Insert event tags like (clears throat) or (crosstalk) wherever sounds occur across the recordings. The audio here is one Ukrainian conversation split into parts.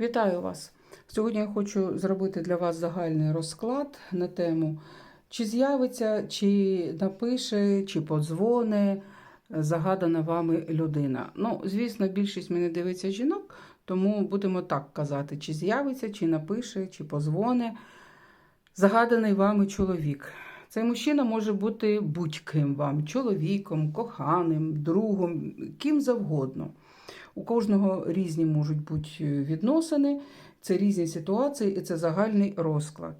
Вітаю вас! Сьогодні я хочу зробити для вас загальний розклад на тему, чи з'явиться, чи напише, чи подзвоне загадана вами людина. Ну, звісно, більшість мене дивиться жінок, тому будемо так казати: чи з'явиться, чи напише, чи позвоне загаданий вами чоловік. Цей мужчина може бути будь-ким вам, чоловіком, коханим, другом, ким завгодно. У кожного різні можуть бути відносини, це різні ситуації і це загальний розклад.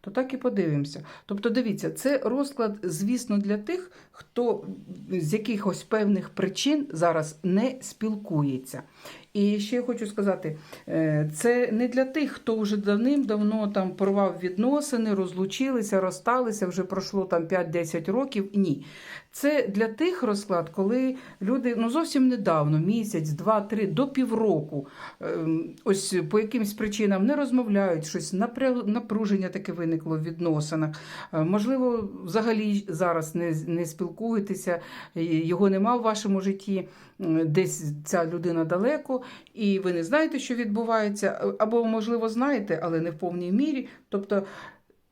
То так і подивимося. Тобто, дивіться, це розклад, звісно, для тих, хто з якихось певних причин зараз не спілкується. І ще я хочу сказати, е, це не для тих, хто вже давним-давно там порвав відносини, розлучилися, розсталися, вже пройшло там 5-10 років. Ні. Це для тих розклад, коли люди ну зовсім недавно, місяць, два, три, до півроку, ем, ось по якимсь причинам не розмовляють, щось напруження таке виникло в відносинах. Е, Можливо, взагалі зараз не, не спілкуєтеся, його нема в вашому житті, десь ця людина далеко, і ви не знаєте, що відбувається, або, можливо, знаєте, але не в повній мірі. Тобто,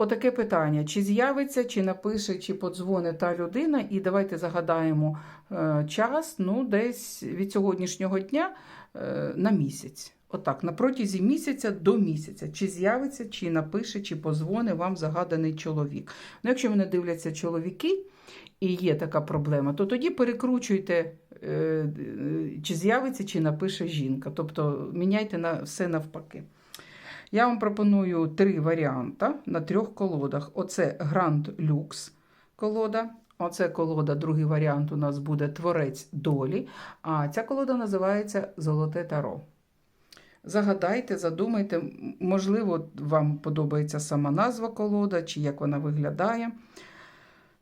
Отаке питання: чи з'явиться, чи напише, чи подзвонить та людина, і давайте загадаємо е, час, ну, десь від сьогоднішнього дня е, на місяць. Отак, на протязі місяця до місяця. Чи з'явиться, чи напише, чи позвоне вам загаданий чоловік. Ну, якщо мене дивляться чоловіки і є така проблема, то тоді перекручуйте, е, чи з'явиться, чи напише жінка. Тобто міняйте на все навпаки. Я вам пропоную три варіанти на трьох колодах. Оце Grand Lux колода. Оце колода, другий варіант у нас буде Творець долі. А ця колода називається Золоте Таро. Загадайте, задумайте, можливо, вам подобається сама назва колода, чи як вона виглядає.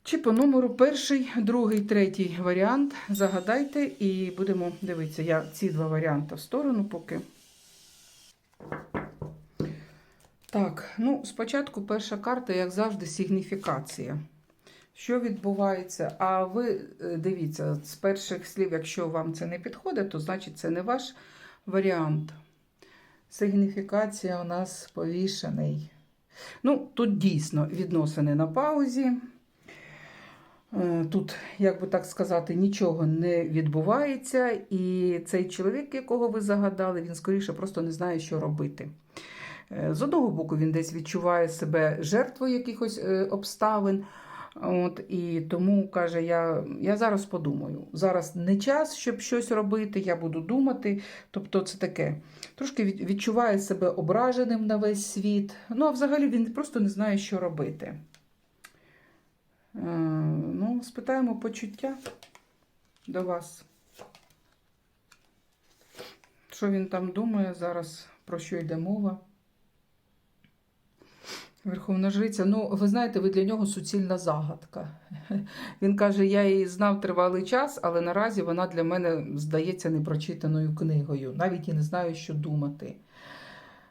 Чи по номеру перший, другий, третій варіант. Загадайте і будемо дивитися. Я ці два варіанти в сторону поки. Так, ну спочатку перша карта, як завжди, сигніфікація. Що відбувається? А ви е, дивіться, з перших слів, якщо вам це не підходить, то значить це не ваш варіант. Сигніфікація у нас повішений. Ну, тут дійсно відносини на паузі. Е, Тут, як би так сказати, нічого не відбувається, і цей чоловік, якого ви загадали, він скоріше просто не знає, що робити. Е, З одного боку, він десь відчуває себе жертвою якихось е, обставин. От, і тому каже, я, я зараз подумаю. Зараз не час, щоб щось робити, я буду думати. Тобто, це таке. Трошки відчуває себе ображеним на весь світ. Ну, а взагалі він просто не знає, що робити. Е, ну, спитаємо почуття до вас. Що він там думає зараз, про що йде мова? Верховна жриця, ну, ви знаєте, ви для нього суцільна загадка. (laughs) Він каже, я її знав тривалий час, але наразі вона для мене здається непрочитаною книгою. Навіть і не знаю, що думати.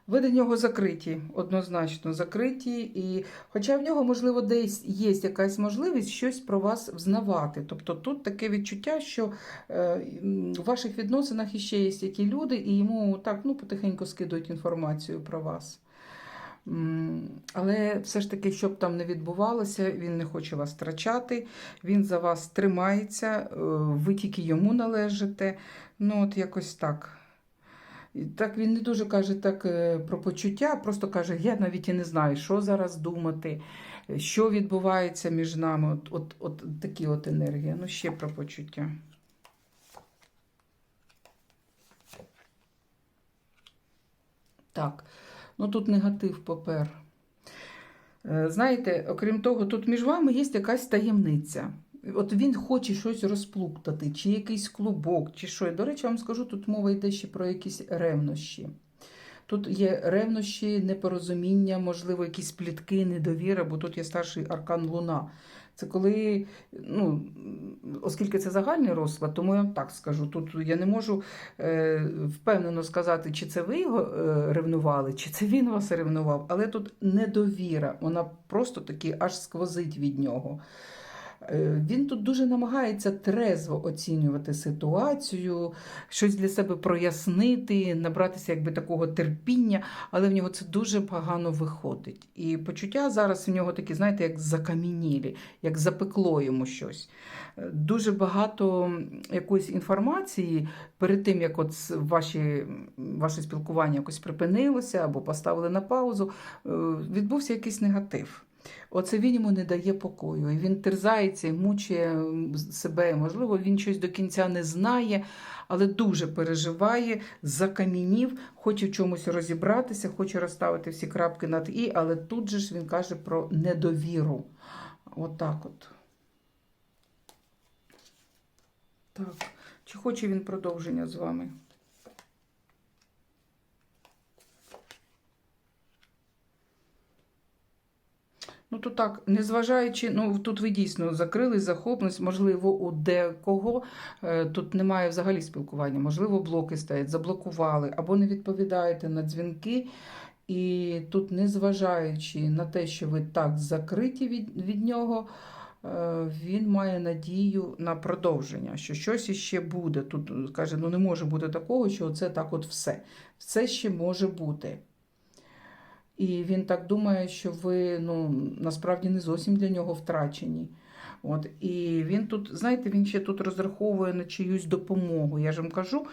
Ви до нього закриті, однозначно закриті, і хоча в нього, можливо, десь є якась можливість щось про вас взнавати. Тобто тут таке відчуття, що е, в ваших відносинах іще є які люди, і йому так ну, потихеньку скидують інформацію про вас. Але все ж таки, щоб там не відбувалося, він не хоче вас втрачати, він за вас тримається, е, ви тільки йому належите. Ну, от якось так. Так він не дуже каже так е, про почуття, просто каже, я навіть і не знаю, що зараз думати, що відбувається між нами. От, от, от такі от енергії. Ну, ще про почуття. Так, ну тут негатив попер. Е, Знаєте, окрім того, тут між вами є якась таємниця. От він хоче щось розплуктати, чи якийсь клубок, чи що. До речі, вам скажу, тут мова йде ще про якісь ревнощі. Тут є ревнощі, непорозуміння, можливо, якісь плітки, недовіра, бо тут є старший аркан Луна. Це коли, ну, оскільки це загальний розклад, тому я вам так скажу. Тут я не можу е, впевнено сказати, чи це ви його е, ревнували, чи це він вас ревнував. Але тут недовіра, вона просто таки аж сквозить від нього. Е, Він тут дуже намагається трезво оцінювати ситуацію, щось для себе прояснити, набратися якби такого терпіння, але в нього це дуже погано виходить. І почуття зараз в нього такі, знаєте, як закам'янілі, як запекло йому щось. Е, Дуже багато якоїсь інформації перед тим, як от ваші, ваше спілкування якось припинилося або поставили на паузу, е, відбувся якийсь негатив. Оце він йому не дає покою. І він терзається і мучує себе. Можливо, він щось до кінця не знає, але дуже переживає, закам'янів, хоче в чомусь розібратися, хоче розставити всі крапки над і, але тут же ж він каже про недовіру. Отак от. Так. Чи хоче він продовження з вами? Ну, то так, незважаючи, ну тут ви дійсно закрили захопленість, можливо, у декого е, тут немає взагалі спілкування, можливо, блоки стоять, заблокували або не відповідаєте на дзвінки. І тут, незважаючи на те, що ви так закриті від, від нього, е, він має надію на продовження, що щось іще буде. Тут е, каже, ну не може бути такого, що це так от все. Все ще може бути. І він так думає, що ви ну, насправді не зовсім для нього втрачені. От, і він тут, знаєте, він ще тут розраховує на чиюсь допомогу. Я ж вам кажу,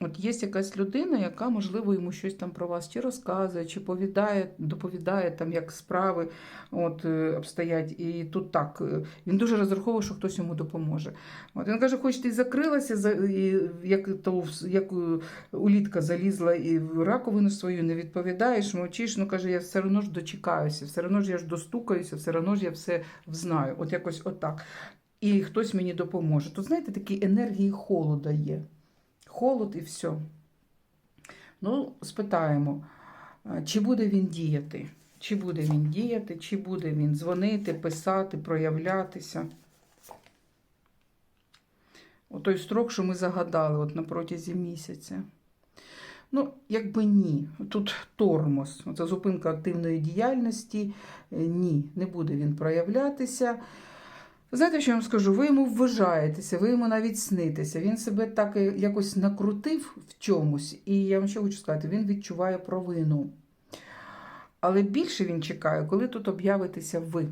от є якась людина, яка, можливо, йому щось там про вас чи розказує, чи повідає, доповідає, там, як справи от, е, обстоять. І тут так, е, він дуже розраховує, що хтось йому допоможе. От, він каже, хоч ти закрилася, як, то, як е, улітка залізла і в раковину свою не відповідаєш, мовчиш, ну каже, я все одно ж дочекаюся, все одно ж я ж достукаюся, все одно ж я все взнаю. От якось отак. І хтось мені допоможе. Тут, знаєте, такі енергії холода є. Холод і все. Ну, спитаємо, чи буде він діяти? Чи буде він діяти, чи буде він дзвонити, писати, проявлятися? О той строк, що ми загадали от на протязі місяця. Ну, якби ні. Тут тормоз. Це зупинка активної діяльності. Е, Ні, не буде він проявлятися. Знаєте, що я вам скажу? Ви йому вважаєтеся, ви йому навіть снитеся. Він себе так е, якось накрутив в чомусь, і я вам що хочу сказати, він відчуває провину. Але більше він чекає, коли тут об'явитеся ви.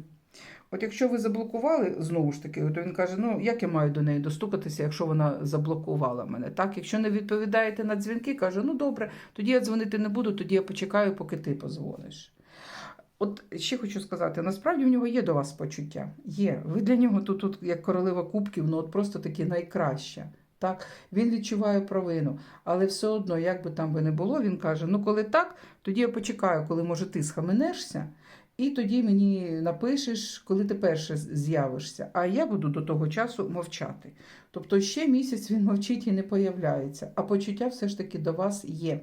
От якщо ви заблокували, знову ж таки, то він каже: ну як я маю до неї достукатися, якщо вона заблокувала мене? Так, якщо не відповідаєте на дзвінки, каже, ну добре, тоді я дзвонити не буду, тоді я почекаю, поки ти позвониш. От ще хочу сказати, насправді в нього є до вас почуття. Є. Ви для нього тут, тут як королева кубків, ну от просто таки найкраща. Так, він відчуває провину, але все одно, як би там би не було, він каже: ну коли так, тоді я почекаю, коли може ти схаменешся, і тоді мені напишеш, коли ти перше з'явишся. А я буду до того часу мовчати. Тобто ще місяць він мовчить і не появляється, а почуття все ж таки до вас є.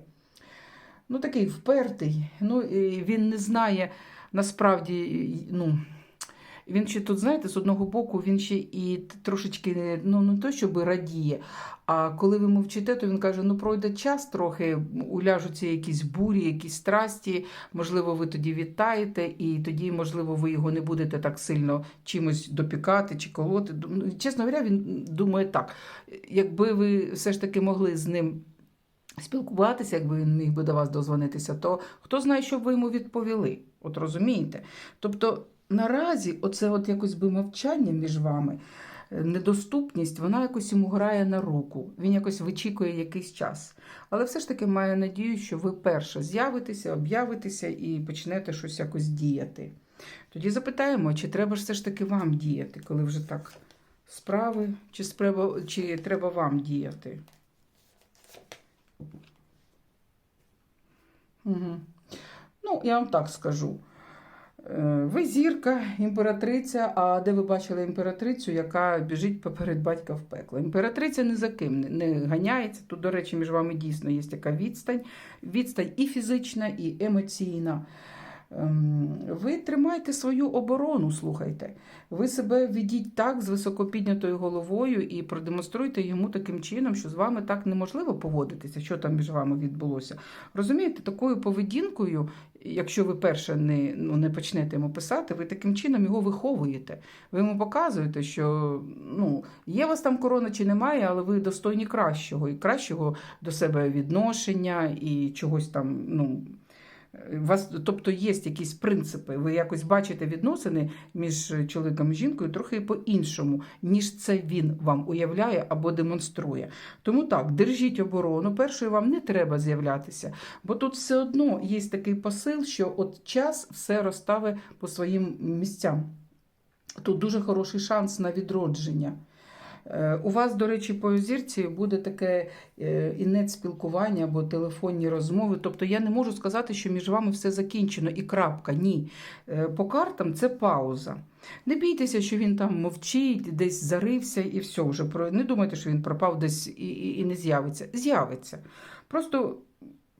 Ну, такий впертий. Ну, він не знає насправді, ну. Він ще тут, знаєте, з одного боку, він ще і трошечки ну, не то, щоб радіє. А коли ви мовчите, то він каже: ну пройде час трохи, уляжуться якісь бурі, якісь страсті, можливо, ви тоді відтаєте, і тоді, можливо, ви його не будете так сильно чимось допікати чи колоти. Ну, Чесно говоря, він думає так. Якби ви все ж таки могли з ним спілкуватися, якби він міг би до вас дозвонитися, то хто знає, що б ви йому відповіли. От розумієте? Тобто наразі оце от якось би мовчання між вами, е, недоступність, вона якось йому грає на руку. Він якось вичікує якийсь час. Але все ж таки має надію, що ви перше з'явитеся, об'явитеся і почнете щось якось діяти. Тоді запитаємо, чи треба ж все ж таки вам діяти, коли вже так справи, чи, спреба, чи треба вам діяти. Угу. Ну, я вам так скажу. Е, Ви зірка, імператриця, а де ви бачили імператрицю, яка біжить поперед батька в пекло? Імператриця не за ким не ганяється. Тут, до речі, між вами дійсно є така відстань. Відстань і фізична, і емоційна. Ем, ви тримайте свою оборону, слухайте. Ви себе ведіть так з високопіднятою головою і продемонструйте йому таким чином, що з вами так неможливо поводитися, що там між вами відбулося. Розумієте, такою поведінкою, якщо ви перше не, ну, не почнете йому писати, ви таким чином його виховуєте. Ви йому показуєте, що ну, є у вас там корона чи немає, але ви достойні кращого, і кращого до себе відношення, і чогось там, ну. У вас, тобто є якісь принципи, ви якось бачите відносини між чоловіком і жінкою трохи по-іншому, ніж це він вам уявляє або демонструє. Тому так, держіть оборону. Першою вам не треба з'являтися, бо тут все одно є такий посил, що от час все розставить по своїм місцям. Тут дуже хороший шанс на відродження. Е, У вас, до речі, по зірці буде таке інець інет спілкування або телефонні розмови. Тобто я не можу сказати, що між вами все закінчено і крапка. Ні. Е, По картам це пауза. Не бійтеся, що він там мовчить, десь зарився і все вже. Не думайте, що він пропав десь і, і не з'явиться. З'явиться. Просто.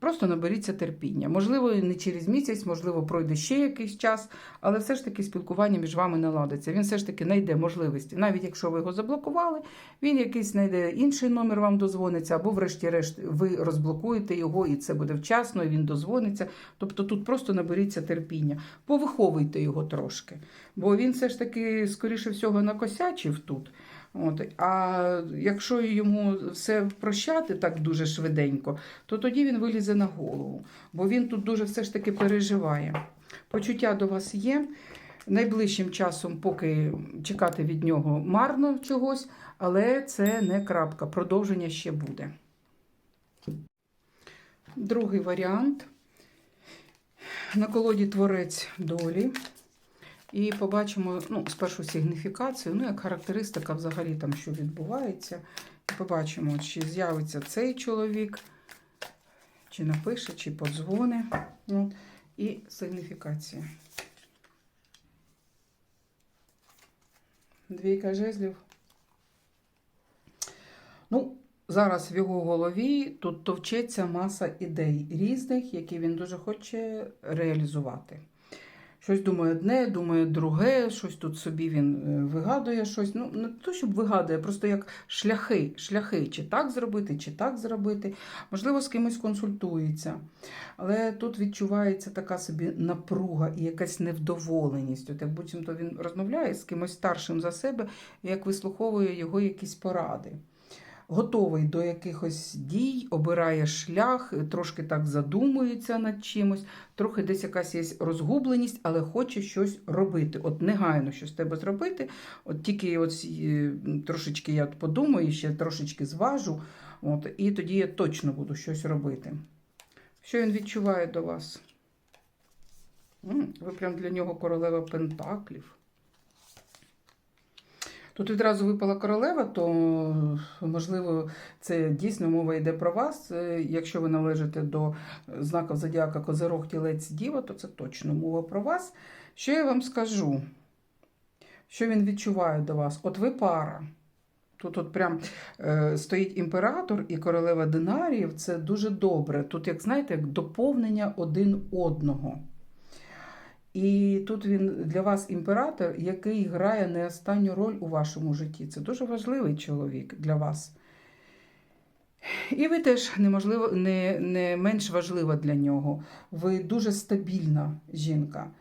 Просто наберіться терпіння. Можливо, не через місяць, можливо, пройде ще якийсь час, але все ж таки спілкування між вами наладиться. Він все ж таки знайде можливості. Навіть якщо ви його заблокували, він якийсь знайде інший номер, вам дозвониться, або, врешті-решт, ви розблокуєте його, і це буде вчасно, і він дозвониться. Тобто тут просто наберіться терпіння, повиховуйте його трошки. Бо він все ж таки, скоріше всього, накосячив тут. От. А якщо йому все прощати так дуже швиденько, то тоді він вилізе на голову, бо він тут дуже все ж таки переживає. Почуття до вас є. Найближчим часом, поки чекати від нього марно чогось, але це не крапка. Продовження ще буде. Другий варіант. На колоді творець долі. І побачимо ну, спершу сигніфікацію, ну, як характеристика взагалі там, що відбувається. І побачимо, чи з'явиться цей чоловік, чи напише, чи подзвони. От. І сигніфікація. Двійка жезлів. Ну, зараз в його голові тут товчеться маса ідей різних, які він дуже хоче реалізувати. Щось думає одне, думає друге, щось тут собі він е, вигадує щось. Ну, не то, щоб вигадує, просто як шляхи, шляхи, чи так зробити, чи так зробити. Можливо, з кимось консультується. Але тут відчувається така собі напруга і якась невдоволеність. От як буцімто він розмовляє з кимось старшим за себе, як вислуховує його якісь поради. Готовий до якихось дій, обирає шлях, трошки так задумується над чимось, трохи десь якась є розгубленість, але хоче щось робити. От негайно щось треба зробити. От тільки от, е, трошечки я подумаю, ще трошечки зважу, от, і тоді я точно буду щось робити. Що він відчуває до вас? Ви прям для нього королева Пентаклів. Тут відразу випала королева, то можливо це дійсно мова йде про вас. Е, Якщо ви належите до знаків зодіака Козирог, Тілець, Діва, то це точно мова про вас. Що я вам скажу? Що він відчуває до вас? От ви пара. Тут от прям е, стоїть імператор і королева динаріїв. Це дуже добре. Тут, як знаєте, як доповнення один одного. І тут він для вас імператор, який грає не останню роль у вашому житті. Це дуже важливий чоловік для вас. І ви теж неможливо, не, не менш важлива для нього. Ви дуже стабільна жінка.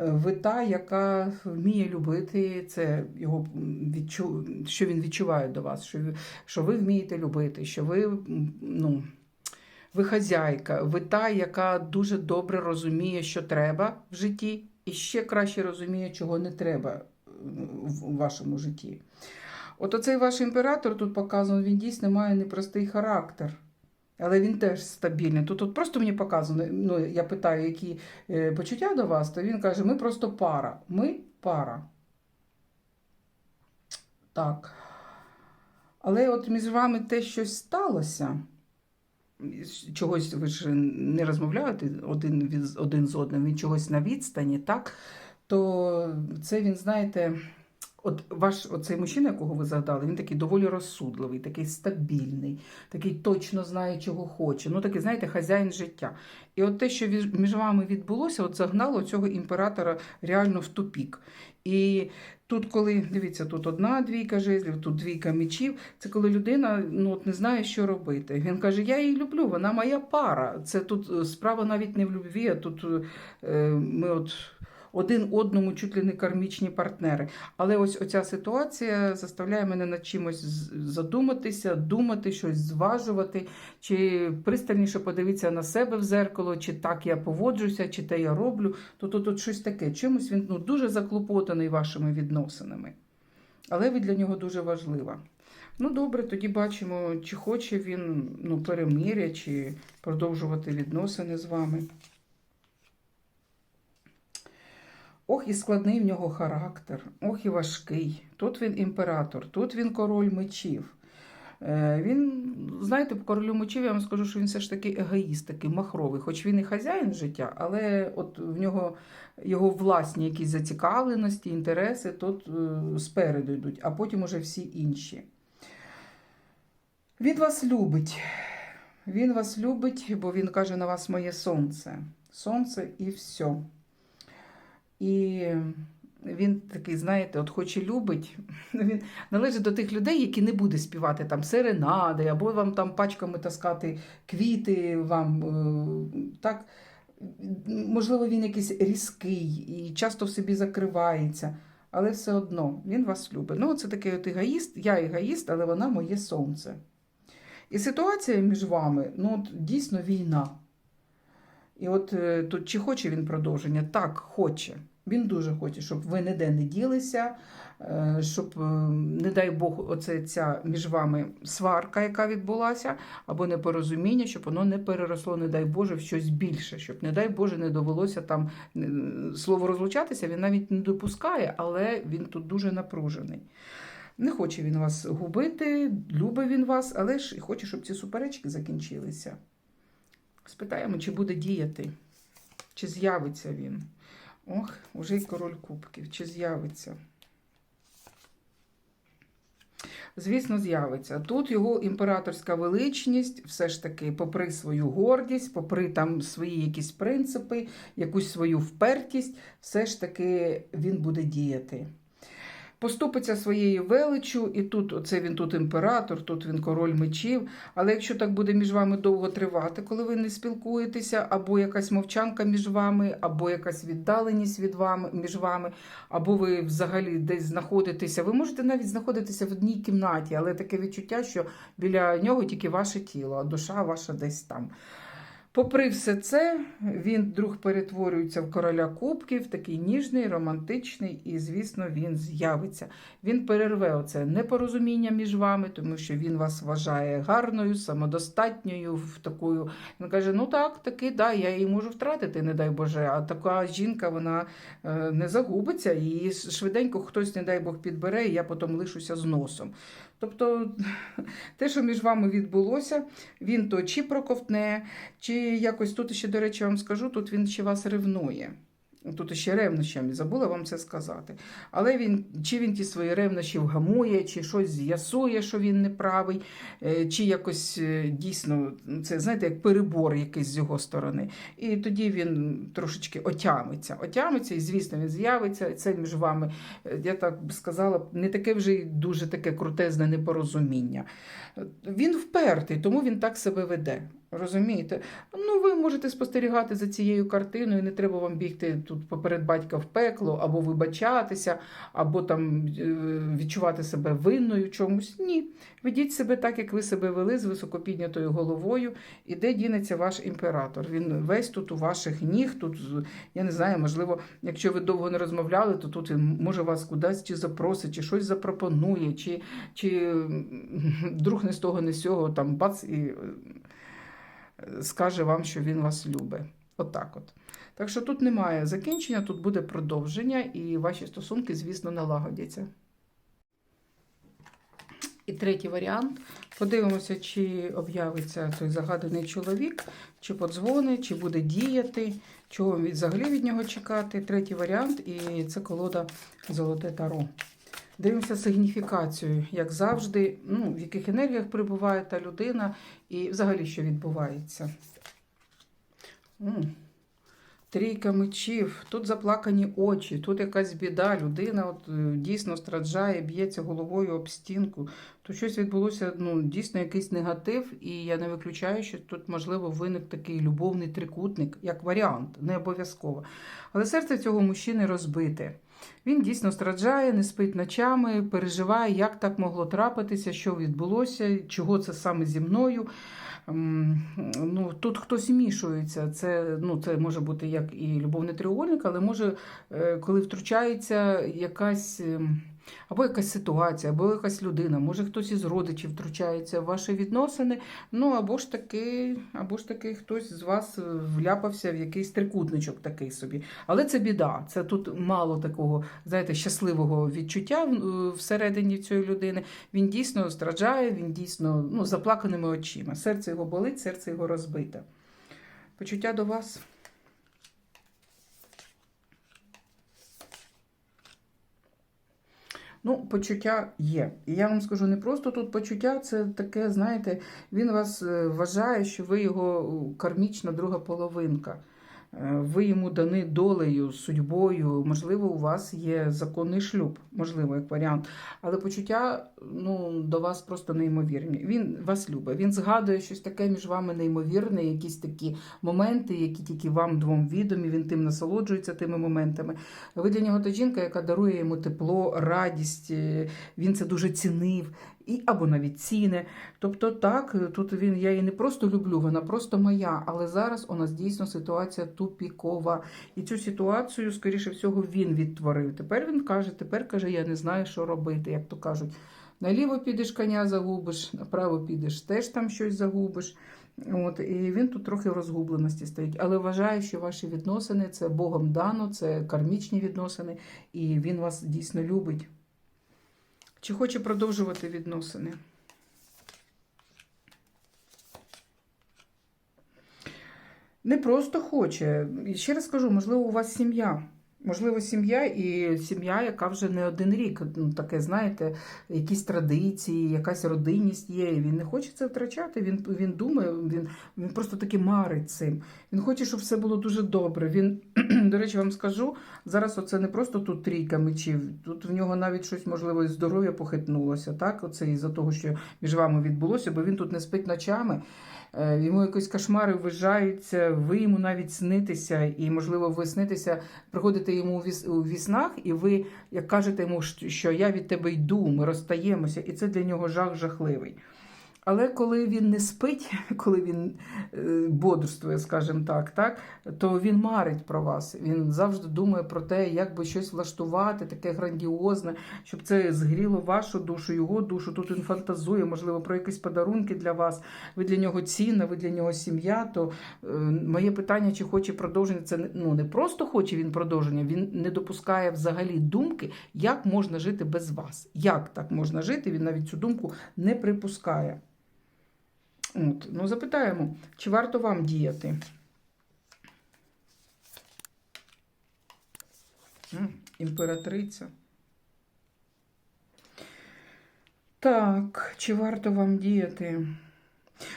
Ви та, яка вміє любити, це його відчу... що він відчуває до вас, що що ви вмієте любити, що ви ну, ви хазяйка, ви та, яка дуже добре розуміє, що треба в житті, і ще краще розуміє, чого не треба е, в вашому житті. От оцей ваш імператор тут показано, він дійсно має непростий характер. Але він теж стабільний. Тут от просто мені показано, ну, я питаю, які е, почуття до вас, то він каже, ми просто пара. Ми пара. Так. Але от між вами те щось сталося. Чогось ви ж не розмовляєте один, один з одним, він чогось на відстані, так? То це він, знаєте, От ваш оцей мужчина, якого ви згадали, він такий доволі розсудливий, такий стабільний, такий точно знає, чого хоче. Ну, такий, знаєте, хазяїн життя. І от те, що між вами відбулося, от загнало цього імператора реально в тупік. І тут, коли дивіться, тут одна двійка жезлів, тут двійка мечів. Це коли людина ну, от не знає, що робити. Він каже: Я її люблю, вона моя пара. Це тут е, справа навіть не в любві, а тут е, ми от. Один одному чуть ли не кармічні партнери. Але ось оця ситуація заставляє мене над чимось задуматися, думати, щось зважувати, чи пристальніше подивитися на себе в зеркало, чи так я поводжуся, чи те я роблю. То тут, тут щось таке. Чимось він ну, дуже заклопотаний вашими відносинами. Але ви для нього дуже важлива. Ну, добре, тоді бачимо, чи хоче він ну, перемиря, чи продовжувати відносини з вами. Ох, і складний в нього характер, ох і важкий. Тут він імператор, тут він король мечів. Е, Він, знаєте, по королю мечів я вам скажу, що він все ж таки егоїст, такий махровий. Хоч він і хазяїн життя, але от в нього його власні якісь зацікавленості, інтереси тут е, спереду йдуть, а потім уже всі інші. Він вас любить. Він вас любить, бо він каже на вас моє сонце. Сонце і все. І він такий, знаєте, от хоч і любить, (laughs) він належить до тих людей, які не буде співати там серенади, або вам там пачками таскати квіти, вам е, так. Можливо, він якийсь різкий і часто в собі закривається, але все одно він вас любить. Ну, це такий от егоїст, я егоїст, але вона моє сонце. І ситуація між вами, ну, от, дійсно війна. І от е, тут чи хоче він продовження? Так, хоче. Він дуже хоче, щоб ви ніде не ділися, е, щоб, е, не дай Бог, оце ця між вами сварка, яка відбулася, або непорозуміння, щоб воно не переросло, не дай Боже, в щось більше, щоб, не дай Боже, не довелося там слово розлучатися, він навіть не допускає, але він тут дуже напружений. Не хоче він вас губити, любить він вас, але ж хоче, щоб ці суперечки закінчилися. Спитаємо, чи буде діяти, чи з'явиться він. Ох, уже й король кубків, чи з'явиться. Звісно, з'явиться. Тут його імператорська величність, все ж таки, попри свою гордість, попри там свої якісь принципи, якусь свою впертість, все ж таки він буде діяти. Поступиться своєю величчю, і тут оце він тут імператор, тут він король мечів. Але якщо так буде між вами довго тривати, коли ви не спілкуєтеся, або якась мовчанка між вами, або якась віддаленість від вами між вами, або ви взагалі десь знаходитеся, ви можете навіть знаходитися в одній кімнаті, але таке відчуття, що біля нього тільки ваше тіло, а душа ваша десь там. Попри все це, він вдруг перетворюється в короля кубків, такий ніжний, романтичний, і, звісно, він з'явиться. Він перерве оце непорозуміння між вами, тому що він вас вважає гарною, самодостатньою, в такою. Він каже: ну так, таки, да, я її можу втратити, не дай Боже. А така жінка вона е, не загубиться, її швиденько хтось, не дай Бог, підбере, і я потім лишуся з носом. Тобто те, що між вами відбулося, він то чи проковтне, чи якось тут ще, до речі, вам скажу, тут він ще вас ревнує. Тут ще ревнощами, забула вам це сказати. Але він, чи він ті свої ревнощі вгамує, чи щось з'ясує, що він неправий, е, чи якось е, дійсно, це знаєте, як перебор якийсь з його сторони. І тоді він трошечки отямиться. Отямиться, і, звісно, він з'явиться. Це між вами, е, я так би сказала, не таке вже й дуже таке крутезне непорозуміння. Він впертий, тому він так себе веде. Розумієте? Ну, ви можете спостерігати за цією картиною, не треба вам бігти тут поперед батька в пекло, або вибачатися, або там е, відчувати себе винною чомусь. Ні. Ведіть себе так, як ви себе вели з високопіднятою головою, і де дінеться ваш імператор. Він весь тут у ваших ніг. Тут, я не знаю, можливо, якщо ви довго не розмовляли, то тут він може вас кудись чи запросить, чи щось запропонує, чи, чи друг не з того, не з цього, там бац і скаже вам, що він вас любить. Отак от. Так що тут немає закінчення, тут буде продовження, і ваші стосунки, звісно, налагодяться. І третій варіант. Подивимося, чи об'явиться той загаданий чоловік, чи подзвонить, чи буде діяти, чого взагалі від нього чекати. Третій варіант, і це колода Золоте Таро. Дивимося сигніфікацію, як завжди, ну, в яких енергіях перебуває та людина і взагалі що відбувається. Трійка мечів, тут заплакані очі, тут якась біда, людина от, е, дійсно страждає, б'ється головою об стінку. Тут щось відбулося, ну, дійсно якийсь негатив, і я не виключаю, що тут, можливо, виник такий любовний трикутник, як варіант, не обов'язково. Але серце цього мужчини розбите. Він дійсно страждає, не спить ночами, переживає, як так могло трапитися, що відбулося, чого це саме зі мною. Ну, тут хтось мішується. Це, ну, це може бути як і любовний треугольник, але може, е, коли втручається якась. Або якась ситуація, або якась людина, може хтось із родичів втручається в ваші відносини. Ну або ж таки, або ж таки хтось з вас вляпався в якийсь трикутничок такий собі. Але це біда. Це тут мало такого, знаєте, щасливого відчуття всередині цієї людини. Він дійсно страждає, він дійсно ну, заплаканими очима. Серце його болить, серце його розбите. Почуття до вас. Ну, почуття є. І я вам скажу, не просто тут почуття, це таке, знаєте, він вас е, вважає, що ви його кармічна друга половинка. Е, Ви йому дані долею, судьбою. Можливо, у вас є законний шлюб, можливо, як варіант. Але почуття ну, до вас просто неймовірні. Він вас любить. Він згадує щось таке між вами неймовірне, якісь такі моменти, які тільки вам двом відомі. Він тим насолоджується тими моментами. Ви для нього та жінка, яка дарує йому тепло, радість. е, Він це дуже цінив. І або навіть ціни. Тобто, так, тут він я її не просто люблю, вона просто моя. Але зараз у нас дійсно ситуація тупікова. І цю ситуацію, скоріше всього, він відтворив. Тепер він каже, тепер каже, я не знаю, що робити, як то кажуть. Наліво підеш коня загубиш, направо підеш, теж там щось загубиш. От, і він тут трохи в розгубленості стоїть. Але вважає, що ваші відносини це Богом дано, це кармічні відносини, і він вас дійсно любить. Чи хоче продовжувати відносини? Не просто хоче. І ще раз кажу, можливо, у вас сім'я. Можливо, сім'я і сім'я, яка вже не один рік. Ну, таке, знаєте, якісь традиції, якась родинність є. Він не хоче це втрачати. Він, він думає, він, він просто таки марить цим. Він хоче, щоб все було дуже добре. Він, (clears throat) до речі, вам скажу, зараз оце не просто тут трійка мечів, тут в нього навіть щось, можливо, і здоров'я похитнулося. Так, оце із-за того, що між вами відбулося, бо він тут не спить ночами. Е, Йому якісь кошмари вважаються, ви йому навіть снитеся, і, можливо, ви снитеся, приходите йому у віс- у віснах, і ви, як кажете йому, що я від тебе йду, ми розстаємося, і це для нього жах жахливий. Але коли він не спить, (laughs) коли він е, бодрствує, скажімо так, так, то він марить про вас. Він завжди думає про те, як би щось влаштувати, таке грандіозне, щоб це згріло вашу душу, його душу. Тут він фантазує, можливо, про якісь подарунки для вас. Ви для нього цінна, ви для нього сім'я. То е, моє питання, чи хоче продовження, це ну, не просто хоче він продовження, він не допускає взагалі думки, як можна жити без вас. Як так можна жити? Він навіть цю думку не припускає. От, ну, запитаємо, чи варто вам діяти? Імператриця. Так, чи варто вам діяти?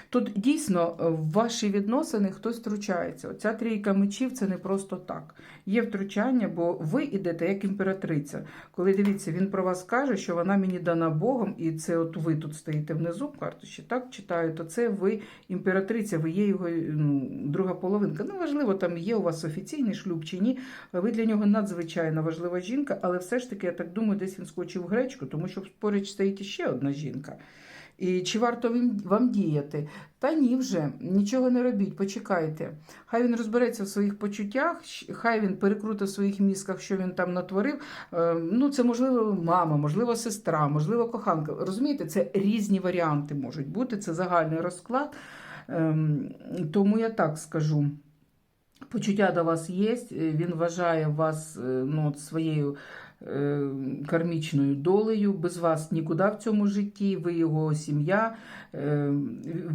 Тут дійсно е, в ваші відносини хтось втручається. Оця трійка мечів це не просто так. Є втручання, бо ви йдете як імператриця. Коли дивіться, він про вас каже, що вона мені дана Богом, і це от ви тут стоїте внизу в карточці, так читаю, то це ви імператриця, ви є його ну, друга половинка. Ну, важливо, там є у вас офіційний шлюб чи ні. Ви для нього надзвичайно важлива жінка, але все ж таки, я так думаю, десь він скочив гречку, тому що поруч стоїть ще одна жінка. І чи варто вам діяти? Та ні, вже нічого не робіть, почекайте. Хай він розбереться в своїх почуттях, хай він перекрутить в своїх мізках, що він там натворив. Е, Ну, це можливо мама, можливо, сестра, можливо, коханка. Розумієте, це різні варіанти можуть бути, це загальний розклад. Ем, Тому я так скажу. Почуття до вас є, е, він вважає вас е, ну, своєю кармічною долею, без вас нікуди в цьому житті, ви його сім'я. е,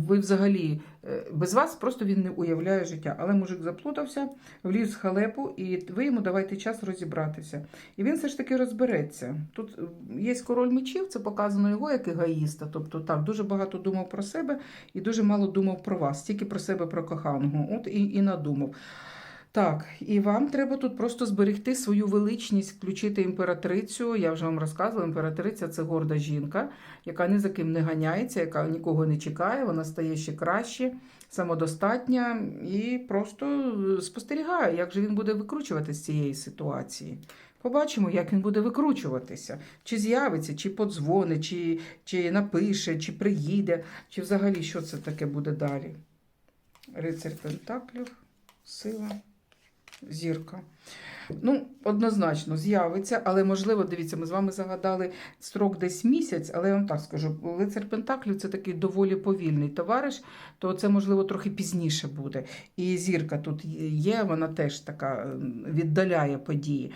Ви взагалі е, без вас просто він не уявляє життя. Але мужик заплутався, вліз в халепу, і ви йому давайте час розібратися. І він все ж таки розбереться. Тут е, є король мечів, це показано його як егоїста. Тобто так, дуже багато думав про себе і дуже мало думав про вас, тільки про себе, про коханого. От і, і надумав. Так, і вам треба тут просто зберегти свою величність, включити імператрицю. Я вже вам розказувала, імператриця це горда жінка, яка ні за ким не ганяється, яка нікого не чекає, вона стає ще краще, самодостатня і просто е, спостерігає, як же він буде викручуватися з цієї ситуації. Побачимо, як він буде викручуватися. Чи з'явиться, чи подзвонить, чи, чи напише, чи приїде, чи взагалі що це таке буде далі. Рицар Пентаклів, сила, зірка. Ну, однозначно, з'явиться, але можливо, дивіться, ми з вами загадали строк десь місяць, але я вам так скажу: лицар Пентаклів це такий доволі повільний товариш, то це, можливо, трохи пізніше буде. І зірка тут є, вона теж така віддаляє події.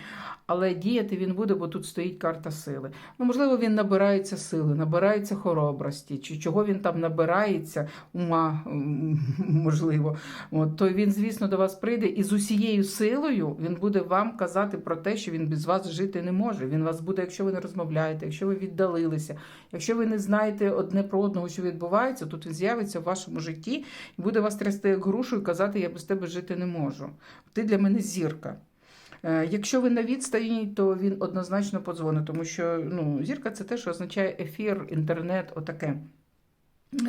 Але діяти він буде, бо тут стоїть карта сили. Ну, можливо, він набирається сили, набирається хоробрості, чи чого він там набирається, ума, (laughs) можливо. От, то він, звісно, до вас прийде і з усією силою він буде вам казати про те, що він без вас жити не може. Він вас буде, якщо ви не розмовляєте, якщо ви віддалилися, якщо ви не знаєте одне про одного, що відбувається, тут він з'явиться в вашому житті і буде вас трясти як грушу і казати, я без тебе жити не можу. Ти для мене зірка. Е, Якщо ви на відстані, то він однозначно подзвонить, тому що ну, зірка це те, що означає ефір, інтернет, отаке.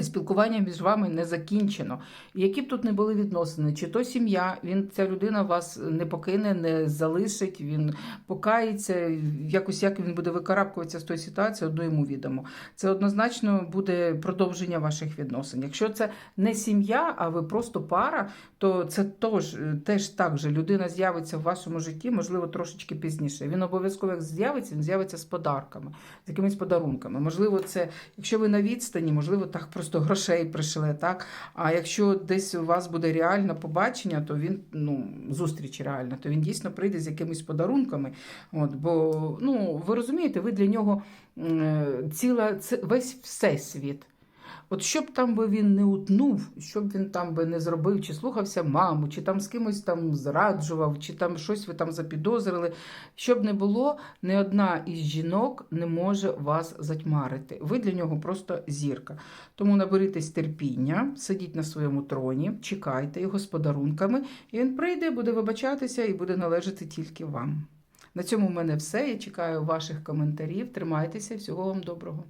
Спілкування між вами не закінчено. Які б тут не були відносини, чи то сім'я, він ця людина вас не покине, не залишить, він покається, якось як він буде викарабкуватися з тої ситуації, одно йому відомо. Це однозначно буде продовження ваших відносин. Якщо це не сім'я, а ви просто пара, то це теж, теж так же людина з'явиться в вашому житті, можливо, трошечки пізніше. Він обов'язково як з'явиться, він з'явиться з подарками, з якимись подарунками. Можливо, це, якщо ви на відстані, можливо, так просто грошей прийшли. так? А якщо десь у вас буде реальне побачення, то він, ну, зустріч реальна, то він дійсно прийде з якимись подарунками. От, бо, ну, ви розумієте, ви для нього е, ціла, весь всесвіт. От що б там би він не утнув, що б він там би не зробив, чи слухався маму, чи там з кимось там зраджував, чи там щось ви там запідозрили. Що б не було, ні одна із жінок не може вас затьмарити. Ви для нього просто зірка. Тому наберітесь терпіння, сидіть на своєму троні, чекайте його з подарунками, і він прийде, буде вибачатися і буде належати тільки вам. На цьому в мене все. Я чекаю ваших коментарів. Тримайтеся, всього вам доброго.